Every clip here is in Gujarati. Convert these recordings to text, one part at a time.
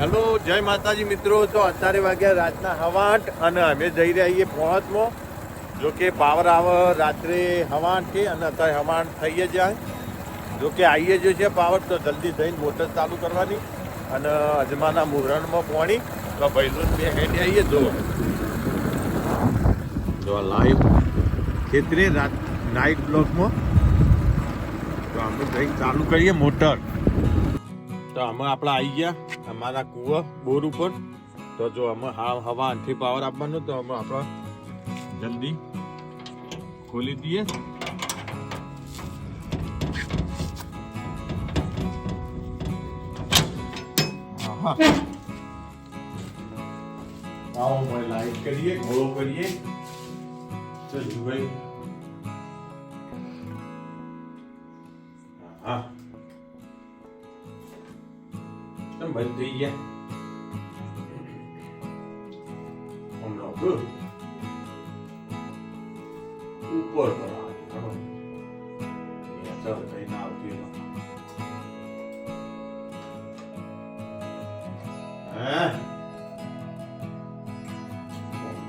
હેલો, જય માતાજી મિત્રો. તો અત્યારે વાગ્યા રાતના હવા આઠ અને અમે જઈ રહ્યા છીએ પહોંચમાં જો કે પાવર આવે રાત્રે હવા આઠ છે અને અત્યારે હવા આઠ થઈ જ જાય. જો કે આવીએ જો છે પાવર તો જલ્દી જઈને મોટર ચાલુ કરવાની અને અજમાના મુહરણમાં પોણી. તો ભાઈનું બે હેડે આવીએ જો જો લાઈવ ખેતરે રાત નાઇટ બ્લોકમાં તો અમે જઈને ચાલુ કરીએ મોટર તો અમે આપણે આવી ગયા. અમારા કૂવા બોર ઉપર. તો જો અમે હા હવા આઠથી પાવર આપવાનું તો અમે આપણે જલ્દી ખોલી દઈએ. આવો ભાઈ લાઈટ કરીએ ઘોડો કરીએ. ચલ ભાઈ હા કેમ બંધ થઈ ગયા નાખો. ઉપર પર આવે. કઈ ના આવતી. હે?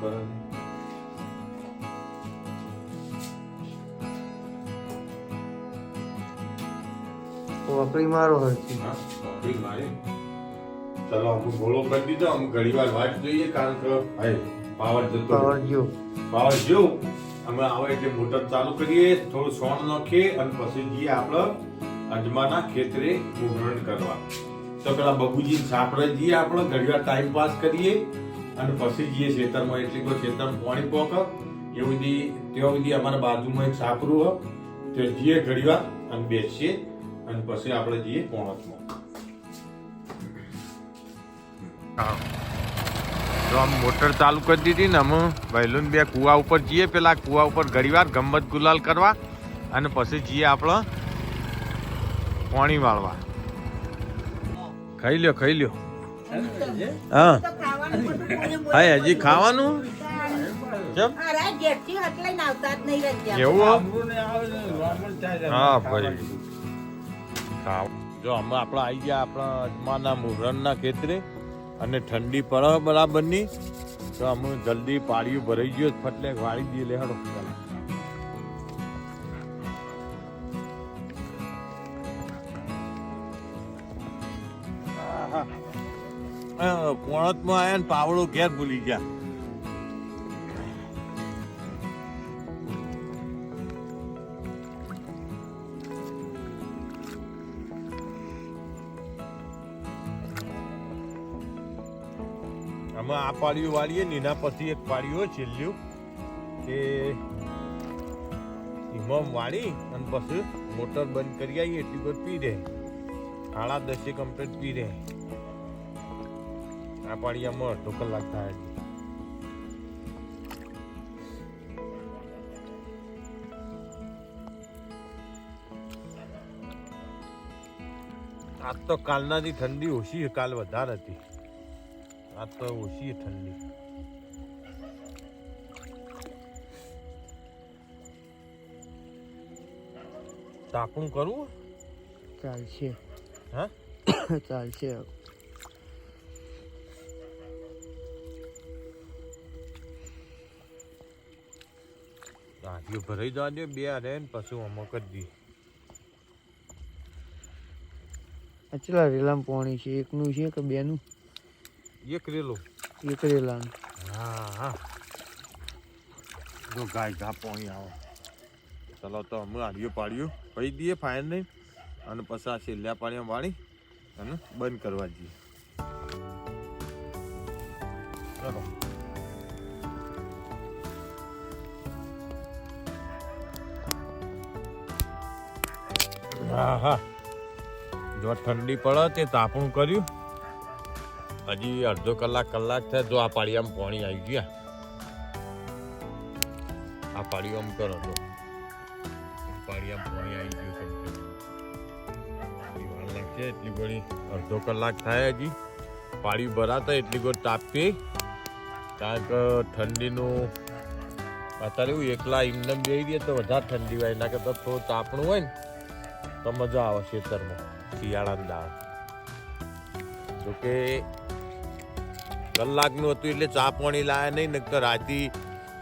કરે ને. મારો હરથી હા, મારે મારી. ચાલો હું ગોળો કરી દીધો. હું ઘણી વાર વાટ જોઈએ કારણ કે ભાઈ પાવર જતો પાવર જો પાવર જો અમે આવે એટલે મોટર ચાલુ કરીએ થોડું સોણ નાખીએ અને પછી જઈએ આપણે અજમાના ખેતરે ઉભરણ કરવા. તો પેલા બબુજી સાપડે જઈએ આપણે ઘડીવાર ટાઈમ પાસ કરીએ અને પછી જઈએ ખેતરમાં. એટલે કોઈ ખેતરમાં પાણી પોક એ બધી ત્યાં બધી અમારા બાજુમાં એક સાપરું હોય તે જઈએ ઘડીવાર અને બેસીએ અને પછી આપણે જઈએ પોણસમાં. તો આમ મોટર ચાલુ કરી દીધી ને અમે વહેલું બે કુવા ઉપર જઈએ. પેલા કુવા ઉપર ઘડીવાર ગમત ગુલાલ કરવા અને પછી જઈએ આપણે પાણી વાળવા. ખાઈ લ્યો ખાઈ લ્યો. હા. હા, હજી ખાવાનું? એવું? હા જો, અમે આપણે આવી ગયા આપણા અજમાના મુરણના ખેતરે. અને ઠંડી પડે બરાબરની, તો અમે જલ્દી પાળીયું ભરાઈ ગયો, ફટલે વાળી દઈએ લે હેડો. પોણતમાં આવ્યા ને પાવડો ઘેર ભૂલી ગયા. અમે આ પાળીઓ વાળીએ ને એના પછી એક પાળીઓ છેલ્લું કે ઇમામ વાળી અને પછી મોટર બંધ કરી આવીએ, એટલી બધું પી દે. સાડા દસે કમ્પ્લેટ પી દે. આ પાળીયામાં અડધો કલાક થાય છે. આજ તો કાલનાથી ઠંડી ઓછી કાલ વધારે હતી. આજ તો ઓછી ઠંડી. તાપણું કરવું? ચાલશે. હા? ચાલશે. ગાડીઓ ભરાઈ જવા દે બે રહે ને પછી અમો કરી દઈએ અચલા રેલામ પોણી છે એકનું છે કે બેનું? એક રેલો એક રેલાનું હા હા. જો ગાય ઘા પોણી આવે. ચલો તો અમે આડિયો પાડ્યું પહી દઈએ ફાયર નહીં. અને પછી આ છેલ્લા પાણીમાં વાળી અને બંધ કરવા જઈએ. ચલો. હા હા. જો ઠંડી પડે તે તાપણું કર્યું. હજી અડધો કલાક કલાક થાય જો આ પાળીયામાં પાણી આવી ગયા. આ પાળીઓ આમ કરો તો. પાળીયામાં પાણી આવી ગયું વાર લાગશે એટલી ઘણી અડધો કલાક થાય હજી. પાણી ભરાતા એટલી ઘણી તાપી કારણ કે ઠંડીનું અત્યારે એવું એકલા એમને જઈ રહીએ તો વધારે ઠંડી હોય. એના કરતાં થોડું તાપણું હોય ને, તો મજા આવે ખેતરમાં શિયાળાના દાળ. જોકે કલાકનું હતું એટલે ચા પાણી લાયા નહીં નકર રાતી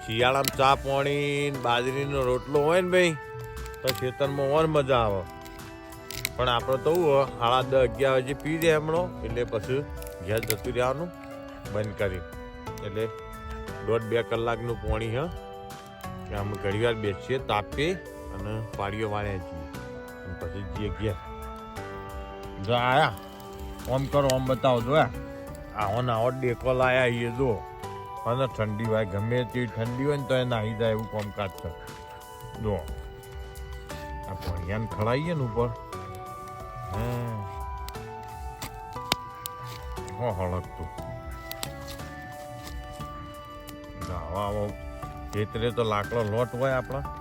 શિયાળામાં ચા પાણી બાજરીનો રોટલો હોય ને ભાઈ તો ખેતરમાં ઓર મજા આવે. પણ આપણે તો હોય, સાડા દસ અગિયાર વાગે પી દે હમણો એટલે પછી ઘેર જતું રહેવાનું બંધ કરી. એટલે દોઢ બે કલાકનું પાણી હ અમે ઘણી વાર બેસીએ તાપીએ અને પાડીઓ વાળ્યા છીએ. પછી જઈએ ઘેર. જો આયા. ઓમ કરો ઓમ બતાવો જો આવો ને આવો ડેકો લાયા એ જો. અને ઠંડી હોય, ગમે તેવી ઠંડી હોય ને તો એ નાહી જાય એવું કોમકાજ છે. જો. આ ભણિયાને ખડાઈએ ને ઉપર. હો. હળકતું આવા આવો. ખેતરે તો લાકડો લોટ હોય આપણા.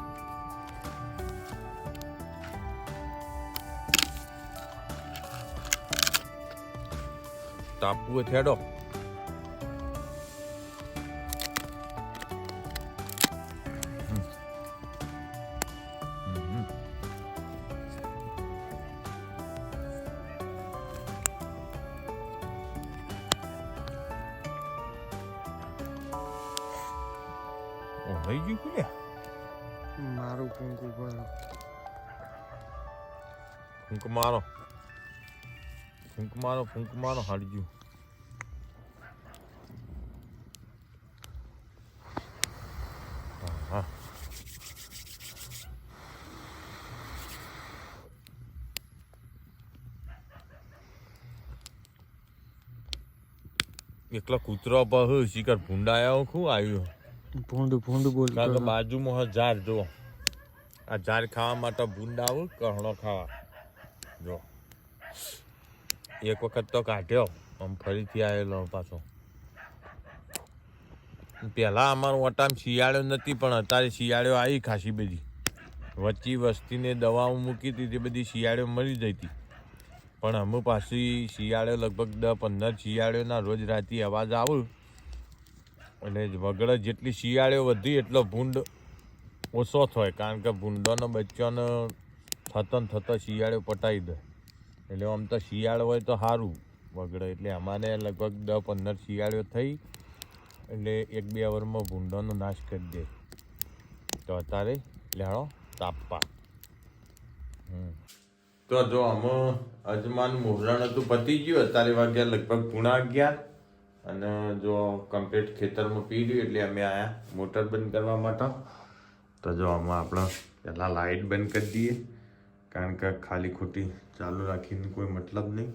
તાપવું થેડો ઓ થઈ ગયું કે મારું કુંકુ પર ફૂંક મારો ફૂંક મારો ફૂંક મારો હાડી ગયું હા એકલા કૂતરો પર શિખર ભૂંડાયા શું આવ્યું ભૂંડ ભૂંડ બોલ બાજુમાં ઝાડ જો. આ ઝાડ ખાવા માટે ભૂંડા આવું કહણો ખાવા. જો. એક વખત તો કાઢ્યો આમ ફરીથી આવેલો પાછો. પહેલાં અમારું ઓટામ શિયાળો નથી, પણ અત્યારે શિયાળો આવી ખાસી બધી. વચ્ચી વસ્તીને દવાઓ મૂકી હતી, તે બધી શિયાળો મળી જઈ પણ અમે પાછી શિયાળો લગભગ દસ પંદર શિયાળોના રોજ રાતે અવાજ આવું, એટલે વગર જેટલી શિયાળો વધી, એટલો ભૂંડ ઓછો થાય. કારણ કે ભૂંડોનો બચ્ચાનો થતો થતો શિયાળો પટાવી દે. એટલે આમ તો શિયાળો હોય તો સારું વગડે. એટલે અમારે લગભગ દસ પંદર શિયાળો થઈ એટલે એક બે અવરમાં ભૂંડોનો નાશ કરી દે. તો અત્યારે લેણો તાપવા. તો જો અમે અજમાન મોહરણ હતું પતી ગયું. અત્યારે વાગ્યા લગભગ પૂણા અગિયાર. અને જો કમ્પ્લીટ ખેતરમાં પી ગયું એટલે અમે આયા મોટર બંધ કરવા માટે. તો જો આમાં આપણે પહેલાં લાઇટ બંધ કરી દઈએ. કારણ કે ખાલી ખોટી ચાલુ રાખીને કોઈ મતલબ નહીં.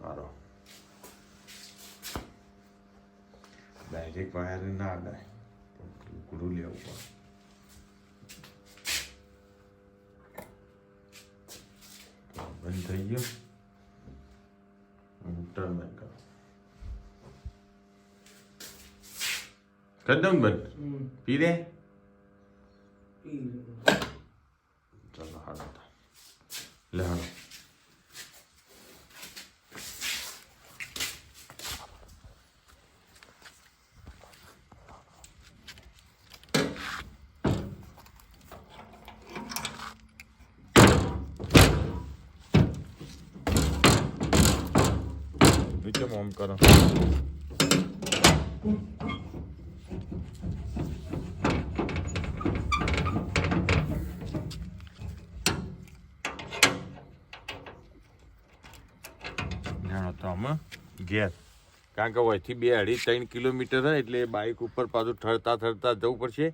મારો ડાયરેક્ટ વાયર ના અડાય ગુરુ લેવું પડે બંધ થઈ ગયો. મોટર બંધ કરો. કદમ બંધ? પી દે. ચલો હાલો તો. લે હાલો નીચે ઓમ જાણો તો અમે ઘેર. કારણ કે અહીંથી બે અઢી ત્રણ કિલોમીટર એટલે બાઇક ઉપર પાછું ઠરતા ઠરતા જવું પડશે.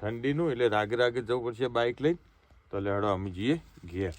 ઠંડીનું એટલે રાગે રાગે જવું પડશે બાઇક લઈને. તો લેડો અમે જઈએ ઘેર.